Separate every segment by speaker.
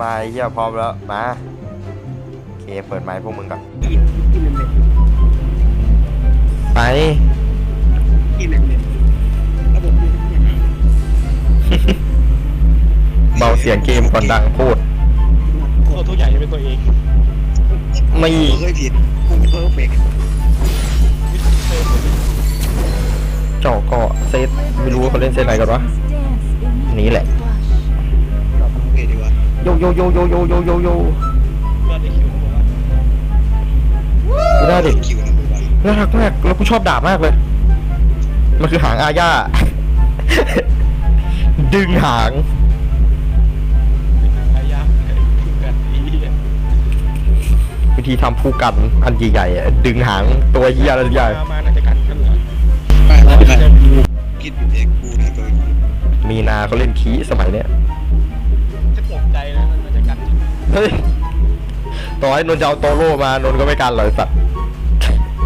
Speaker 1: มาไอ้เหี้ยพร้อมแล้ว มาโอเคเปิดไมค์พวกมึงก่อน
Speaker 2: กินกินเล่น
Speaker 1: ไป
Speaker 2: ๆกินเล่นๆระบบนี้เป็นยังไง
Speaker 1: เบาเสียงเกมก่อนดังพูด
Speaker 3: ตัวตัวใหญ่จะเป็นตัวเอง
Speaker 1: ไม่
Speaker 2: เคยผิดกูเพอร์เฟกต์
Speaker 3: วิธีเซฟ
Speaker 1: เจาะเกาะเซตไม่รู้ว่าเขาเล่นเซตไหนกันวะนี่แหละ โยโยโยโยโยโยโยโย
Speaker 3: เลือดได้คิวเขาบอกว่า
Speaker 1: ดูได้ดิ
Speaker 2: คิวนะกูไป
Speaker 1: น่ารักมากแล้วกูชอบดาบมากเลย มันคือหางอาญา ดึงหาง
Speaker 3: เป็นทางอายะคือแบบนี้
Speaker 1: วิธีทำผู้กันอันใหญ่ๆอะดึงหางตัวเหี้ยอะไรใหญ่
Speaker 3: มามาน่าจะกันกันเหรอ
Speaker 2: ไปไปไปคิดอยู่เองกูนะตัว
Speaker 1: มีนาเขาเล่นคีสมัยเนี้ย เฮ้ยต่อให้นนท์จะเอาโตโร่มานนท์ก็ไม่กันหรอกไอ้สัตว์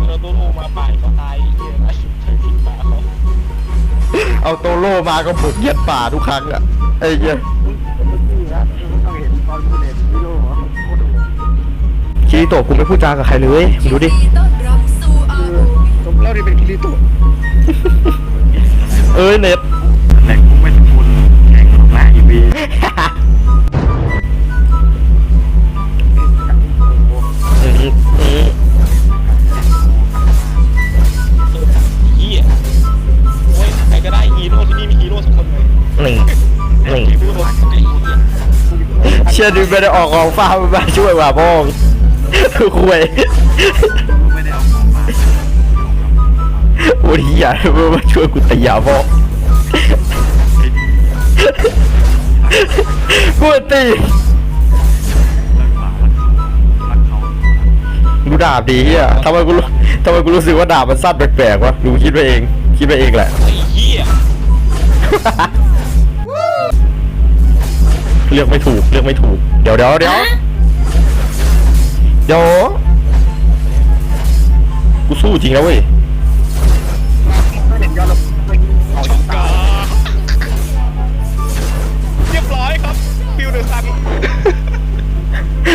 Speaker 3: เราตัวโลมาป่ายเขาตายเหี้ยนะใช้ผิดป่าเขา
Speaker 1: เอาโตโร่มาก็บุกเยียดป่าทุกครั้งอะไอ้เหี้ย
Speaker 2: ต้องเห็นตอนกูเล่นวิโร่เหรอโคตร
Speaker 1: คีริโตะกูไม่พูดจากับใครเลยมึงดูดิ
Speaker 4: ต้อนรับสู่อาโบ
Speaker 2: สมแล้วนี่เป็นคิริโตะ
Speaker 1: เอ้ยเน็ต
Speaker 5: แต่กูไม่สมบูรณ์แข่งหรอกนะอีวี
Speaker 1: ชื่อดิไม่ได้ออกของฟ้ามาช่วยว่ะพ่องคุย
Speaker 5: กูไม่ได้เอาของมา
Speaker 1: โอ้ยเหี้ยมาช่วยกูแตีอะพ่อกูตีดูดาบดีเฮียทำไมกูรู้ทำไมกูรู้สึกว่าดาบมันสั้นแปลกๆวะดูคิดไปเอง คิดไปเองแหละ
Speaker 3: ไอ้เหี้ย
Speaker 1: เลือกไม่ถูกเลือกไม่ถูก เดี๋ยวเดี๋ยวเดี๋ยวเดี๋ยวกูสู้จริงนะเว้ย
Speaker 2: ไม่เห็นยอดระเบิดเอา
Speaker 3: ช็
Speaker 2: ชิ
Speaker 3: อก
Speaker 2: ตากา
Speaker 3: เรียบร้อยครับฟิวเดอร์ซัน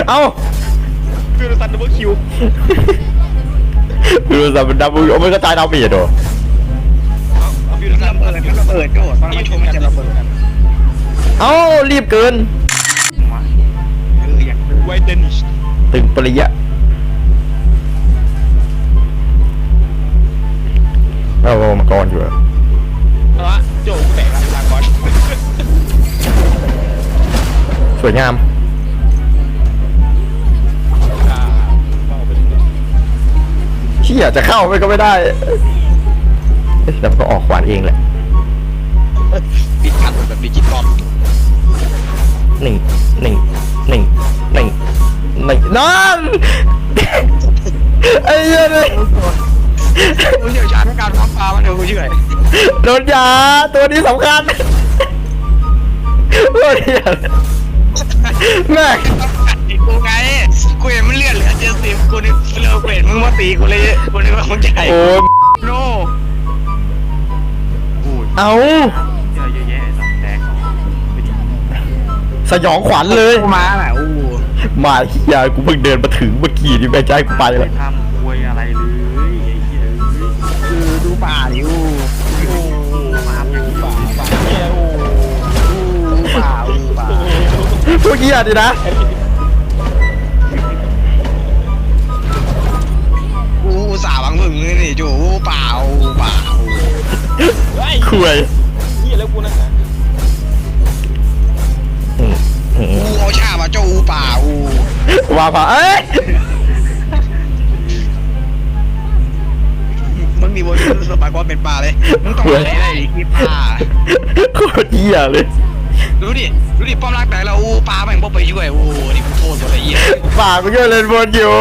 Speaker 1: เอ้า
Speaker 3: ฟิวเดอร์ซันดับเบิลคิว
Speaker 1: ดูสับดับเอาไม่กระจายดาวเมียดเหรอ
Speaker 3: เอาฟิวเดอร์ซัน
Speaker 2: ระเบิดก็ระเบิดโจ้ฟังไม่ชมมันจะระเบิด
Speaker 1: เอ้ารีบเกิน
Speaker 5: มา
Speaker 2: เอออยากดู
Speaker 3: ไวเดนิช
Speaker 1: ตึงปริยะเอามาก่อนอยู่อะ
Speaker 3: เอาละโจกูแตกละลาก่อน
Speaker 1: สวยงาม
Speaker 3: อ่าเอาไปดู
Speaker 1: เชี่ยจะเข้าไปก็ไม่ได้เอ๊ะแล้วมันก็ออกขวานเองแหละ
Speaker 2: ปิดกันแบบดิจิตอล
Speaker 1: หนึ่งหนึ่งหนึ่งหนึ่งหนึ่งนั่นไอ้เหี้ยเลย
Speaker 2: กูเชี่ยวชาญในการฟังปลามันเดี๋ยวกูเชื่อ
Speaker 1: โดนยาตัวนี้สำคัญโอ้ยเหี้ยแม่ง
Speaker 2: กูไงกูเห็นมันเลื่อนเหลือเจ็ดสิบกูนี่เลือกเวทมึงมาตีกูเลยกูนึกว่ามึงใหญ่
Speaker 1: โอ้ย
Speaker 2: โน
Speaker 5: โอ้ย
Speaker 1: เอา
Speaker 5: เยอะเยอะแยะ ส
Speaker 1: ยองขวัญเลย
Speaker 2: กูมาแหละอู้
Speaker 1: มาเฮียกูเพิ่งเดินมาถึงเมื่อกี้นี่แม่งจะให้กูไป
Speaker 5: ไม่
Speaker 1: แล้ว
Speaker 5: ทำควยอะไรเลยไอ้เหี้ยเอ้ย
Speaker 2: คือดูป่าดิอู้
Speaker 3: โอ้มาอย่างป่าป่าเหี้ยโอ้
Speaker 2: อู้ป่าอู้ป่า
Speaker 1: พวกเฮียดินะ
Speaker 2: อู้สาวบางพึ่งนี่จู่อู้ป่าอู้ป่าอู้
Speaker 3: เฮ้ย
Speaker 1: คุย
Speaker 3: เหี้ยแล้วกูนั่นนะ
Speaker 2: ชามาเจ้าอู้ป่าอู้
Speaker 1: ว่าพาเอ้ย
Speaker 2: มึงมีบนสบายกว่าเป็นป่าเลยมึงต้องอะไรได้อีกที่ป่า
Speaker 1: โคตรเฮียเลย
Speaker 2: รู้ดิรู้ดิป้อมรักแต่เราอู้ป่าแม่งบ่ไปช่วยอู้นี่กูโทษตัวละเอียด
Speaker 1: ปากกูเยอะเล่นบนอยู่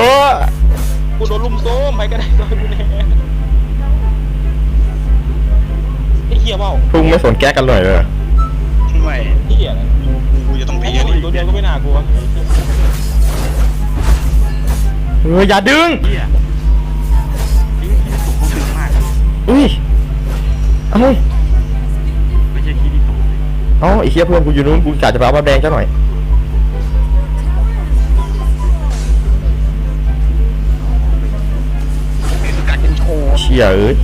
Speaker 3: กูโดนลุมโซ่ไปก็ได้โดนกูแน่ไอ้เหี้ยเมา
Speaker 1: พวกไม่สนแก้กันหน่อยเลย
Speaker 2: ช่วย
Speaker 3: เหี้ยอะไร
Speaker 2: ก็
Speaker 3: ไม่น่ากลัว
Speaker 1: เอออย่าดึง
Speaker 5: เฮีอีกถึ
Speaker 1: อุ้ยอ้
Speaker 5: ไม่ใค่
Speaker 1: เอไอ้เฮียเพื่อนกูอยู่นู้นกูกะจะไปเอาบาแดงเจ้า
Speaker 2: หน่อยเชี่ย
Speaker 1: เอ้ย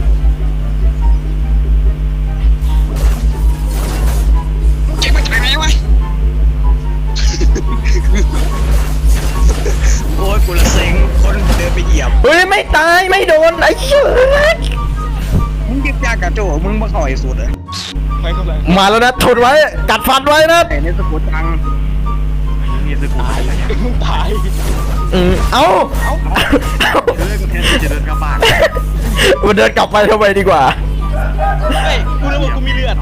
Speaker 1: ตายไม่โดนไอ้เชี่ยเอ้ย
Speaker 2: มึงยึดยากกับโจมึงมาข่อยสุดเลย
Speaker 3: ไปกำลัง
Speaker 1: มาแล้วนะทนไว้กัดฟันไว้นะ
Speaker 2: ไอ้ในสกุลตัง
Speaker 5: นี่คือกู
Speaker 3: ตาย
Speaker 5: อะไรเนี่ย
Speaker 3: มึงตาย
Speaker 1: อืมเอ้า
Speaker 5: เอ้าเฮ้ยกูแทนที่จะเดินกลับบ้าน
Speaker 1: มันเดินกลับไปทำไมดีกว่า
Speaker 3: เฮ้ยกูนึกว่ากูมีเลือด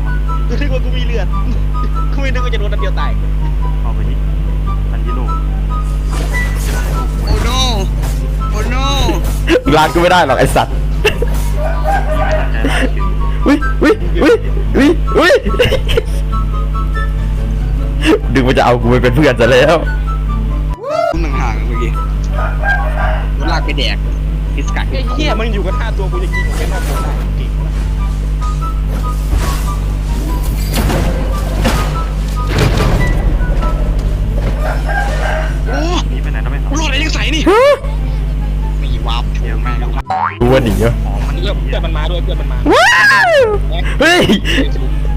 Speaker 3: กูนึกว่ากูมีเลือดกูไม่นึกว่าจะโดนนัดเดียวตาย
Speaker 5: เอาไปนี่มันยิโลก
Speaker 2: โอ้โนโอ้โน
Speaker 1: ลานกูไม่ได้หรอกไอสัตว์
Speaker 5: ที่ไม่ตั้งใจได้คือ
Speaker 1: วิวิวิวิวิดึงมันจะเอากูไปเป็นเพื่อนซะแล้ว
Speaker 2: กูหนึ่งห่างเมื่อกี้กูลากไปแดกพิสกัด
Speaker 3: ไอ้เหี้ยมันอยู่กันห้าตัวกูจะยิงของแค่นอกตัวได้จริง
Speaker 2: โอ้
Speaker 5: หนีไปไหนแล้วไม่ส
Speaker 2: กู
Speaker 5: น
Speaker 2: รอดอะไรยังใส่นี่
Speaker 1: กูว่าหนีอะ
Speaker 5: ของมัน
Speaker 3: เพื่อนเพื่อนมันมาด้วยเพื่อนมันมา
Speaker 1: ว้าวเฮ้ย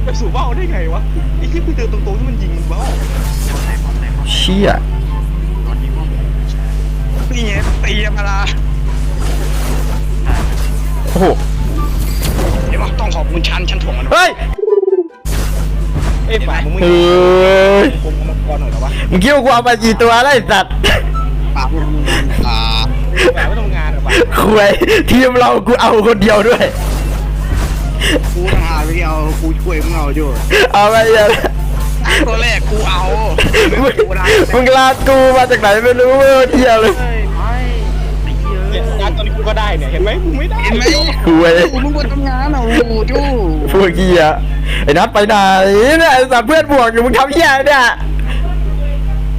Speaker 3: ไปสู่ว่าวได้ไงวะไอ้ที่กูเจอตรงๆที่มันยิงมึงว่าว
Speaker 5: ใส่ของใส่ของ
Speaker 1: เชี่ย
Speaker 5: รถยิงว่า
Speaker 2: นี่ไงตีมาละ
Speaker 1: โอ้โห
Speaker 2: เดี๋ยวต้องขอบคุณชันชันถ่วงมัน
Speaker 1: เฮ้ย
Speaker 3: เอ้ยฝ่ายมึงไม่
Speaker 1: เฮ้ย
Speaker 3: คมมังกรหน่อยเหรอวะ
Speaker 1: มึงคิดว่ากูเอามากี่ตัวแล้วไอ้สัตว์
Speaker 2: ปากมึงอ่า
Speaker 3: ฝ่ายไม่ทำงานเหรอวะ
Speaker 1: คุยทีมเรากูเอาคนเดียวด้วย
Speaker 2: กูต่างหากที่เอากูช่วยมึงเอาอยู่
Speaker 1: เอาไปเหี้ย
Speaker 2: ตัวแรกกูเอา
Speaker 1: มึง
Speaker 2: กูได้
Speaker 1: มึงลากูมาจากไหนไม่รู้เว้ยเที่ยวเลย
Speaker 5: เฮ้ยไม่ไอ้เหี้ย
Speaker 3: เนี่ยงานตอนนี้กูก็ได้เนี่ยเห็นไหมมึงไม่ได้
Speaker 2: เห็นไหม
Speaker 1: คุย
Speaker 2: มึงควรทำงานอะโอ้โหจู้
Speaker 1: พวกเกียไอ้นัทไปไหนเนี่ยไอ้สัตว์เพื่อนบวกอยู่มึงทำเหี้ยเนี่ย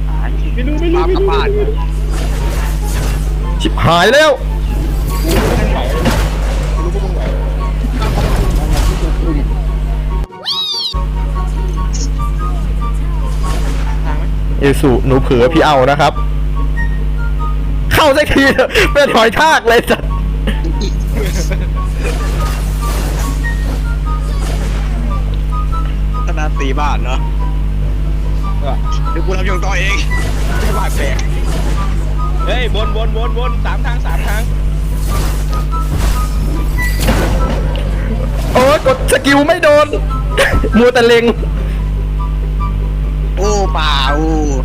Speaker 5: ตาย
Speaker 3: ไม่รู้ไม่รู้
Speaker 2: ปา
Speaker 3: ไม่
Speaker 2: กระ
Speaker 3: รู้
Speaker 2: ปาด
Speaker 1: ชิบหายแล้ว
Speaker 3: เอ
Speaker 1: สุหนูเผือพี่เอานะครับ เข้าสักทีเถอะเป็นหอยทากเลยสัตว์
Speaker 2: ขนาดตีบ้านเนาะ
Speaker 3: เออ
Speaker 2: เดี๋ยวกูรับยงต่อเอง
Speaker 3: ไม่บาดแผลเฮ้ยบนบนบนบนสามทางสามทาง
Speaker 1: โอ้ยกดสกิลไม่โดน มัวแต่เล็ง
Speaker 2: โอ้ เปล่า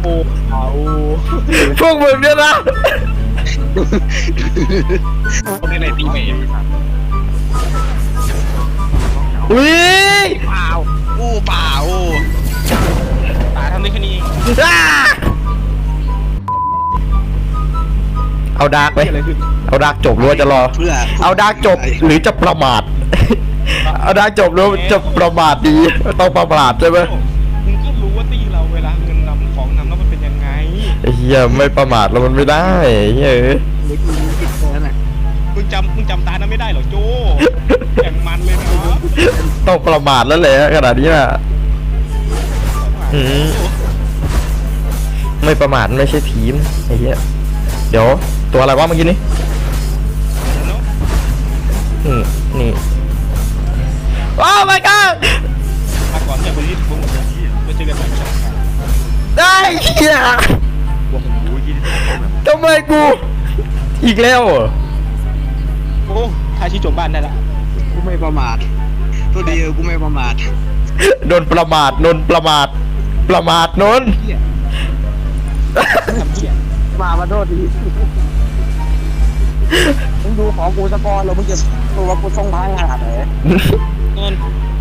Speaker 3: โอ้เอา
Speaker 1: พวกมึงเนี่ยนะ
Speaker 2: คนในตีเมย์
Speaker 1: อุ้ย
Speaker 2: เปล่าโอ้เปล่า
Speaker 3: ตาทำได้แค่นี้เอง
Speaker 1: อ้าเอาดาร์กไหม
Speaker 3: เกิดอะไรขึ้น
Speaker 1: เอาดาร์กจบหรือว่าจะรอ
Speaker 2: เพื่อ
Speaker 1: เอาดาร์กจบหรือจะประมาทเอาดาร์กจบหรือจะประมาทดีต้องประมาทใช่ไหม
Speaker 3: ไง
Speaker 1: ไอ้เฮียไม่ประมาทแล้วมันไม่ได้ไอ้เฮียเอ้ย
Speaker 2: เล็กมึงติดแค่นั้น
Speaker 3: มึงจำมึงจำตานั้นไม่ได้เหรอโจอย่างมันเลยนะ
Speaker 1: ต้องประมาทแล้วแหละขนาดนี้น่ะ อืม ไม่ประมาทไม่ใช่ทีมไอ้เหี้ยเดี๋ยว ตัวอะไรวะเมื่อกี้นี้อืมนี่โอ้ my god
Speaker 3: มาก่อนเนี่ยคนที่ผมไปเจอกันใหม่ช่องทาง
Speaker 1: ได้เหี้ย
Speaker 5: โอ้โหยี่สิบสองแบบ
Speaker 1: ทำไมกู อีกแล้วเหรอ
Speaker 3: โอ้ทายชีจบบ้านได้ละ
Speaker 2: กูไม่ประมาทตัวเดียวกูไม่ประมาท
Speaker 1: โดนประมาทนนประมาท ประมาทนน
Speaker 3: ทำเหี้ย
Speaker 2: มามาโทษทีมึงดูของกูสปอนแล้วมึงจะตัวกูส่งท้ายขนาดไหน
Speaker 3: นน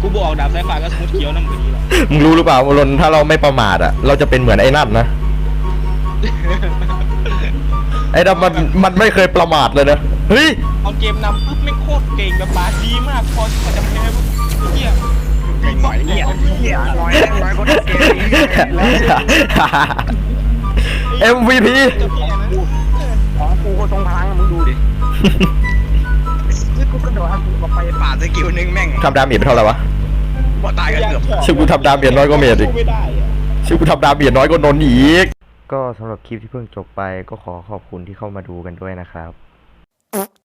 Speaker 3: กูบอกดาบสายฟ้าก็สมุดเขียวนั่นเหมือนนี้แหละ
Speaker 1: มึงรู้หรือเปล่านนถ้าเราไม่ประมาทอะเราจะเป็นเหมือนไอ้นั่นนะ ไอ้นั่นมันมันไม่เคยประมาทเลยนะเฮ้ย
Speaker 3: เอาเกมนำปุ๊บไม่งโคตรเก่งแบบบาสดีมากพอพอจะแพ้ปุ๊บเหี้ย
Speaker 2: ไอ้หน่อยเนี่ยเหี้ยหน่อยหน่อยคนเกมนี้
Speaker 1: MVP
Speaker 3: จะแพ้นะ
Speaker 2: ของกูก็ทรงพลังมึงดูดินี่กูกระโดดกูก็ไปป่าสกิลนึงแม่ง
Speaker 1: ทำดาเมจไปเท่าไหร่วะ
Speaker 2: บ่ตายกันเกือบ
Speaker 1: ชื่อกูทำดาเมจน้อยกว่าเมจอีก
Speaker 3: ไม่ได้อะ
Speaker 1: ชื่อกูทำดาเมจน้อยกว่านนท์อีก ก็สำหรับคลิปที่เพิ่งจบไปก็ขอขอบคุณที่เข้ามาดูกันด้วยนะครับ